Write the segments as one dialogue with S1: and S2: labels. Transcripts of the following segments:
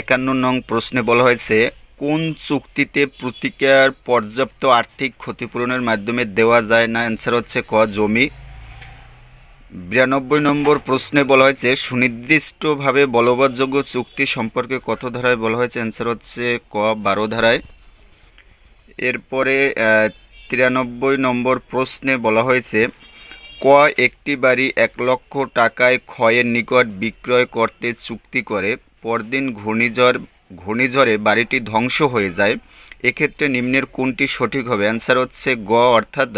S1: একান্ন নং প্রশ্নে বলা হয়েছে, কোন চুক্তিতে প্রতিকার পর্যাপ্ত আর্থিক ক্ষতিপূরণের মাধ্যমে দেওয়া যায় না? অ্যান্সার হচ্ছে ক, জমি। বিরানব্বই নম্বর প্রশ্নে বলা হয়েছে, সুনির্দিষ্টভাবে বলবৎযোগ্য চুক্তি সম্পর্কে কত ধারায় বলা হয়েছে? অ্যান্সার হচ্ছে ক, বারো ধারায়। এরপরে তিরানব্বই নম্বর প্রশ্নে বলা হয়েছে, ক, একটি বাড়ি এক লক্ষ টাকায় ক্ষয়ের নিকট বিক্রয় করতে চুক্তি করে। পরদিন ঘূর্ণিঝড়, ঘূর্ণিঝড়ে বাড়িটি ধ্বংস হয়ে যায়। এক্ষেত্রে নিম্নের কোনটি সঠিক হবে? অ্যান্সার হচ্ছে গ, অর্থাৎ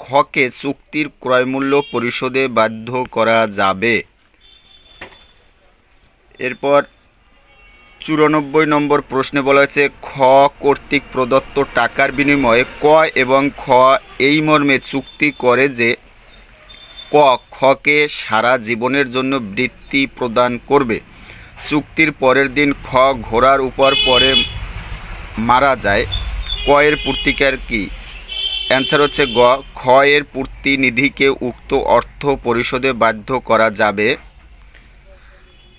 S1: খকে চুক্তির ক্রয়মূল্য পরিশোধে বাধ্য করা যাবে। এরপর চুরানব্বই নম্বর প্রশ্নে বলা হয়েছে, খ কর্তৃক প্রদত্ত টাকার বিনিময়ে ক এবং খ এই মর্মে চুক্তি করে যে ক খকে সারা জীবনের জন্য বৃত্তি প্রদান করবে। চুক্তির পরের দিন খ ঘোড়ার উপর পরে মারা যায়। ক এর পূর্তিকার কি? অ্যান্সার হচ্ছে গ। খ এর প্রতিনিধিকে উক্ত অর্থ পরিশোধে বাধ্য করা যাবে।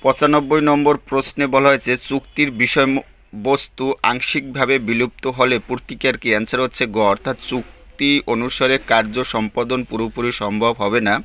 S1: পঁচানব্বই নম্বর প্রশ্নে বলা হয়েছে, চুক্তির বিষয়বস্তু আংশিকভাবে বিলুপ্ত হলে প্রতিকার কি? অ্যান্সার হচ্ছে গ। অর্থাৎ চুক্তি অনুসারে কার্য সম্পাদন পুরোপুরি সম্ভব হবে না।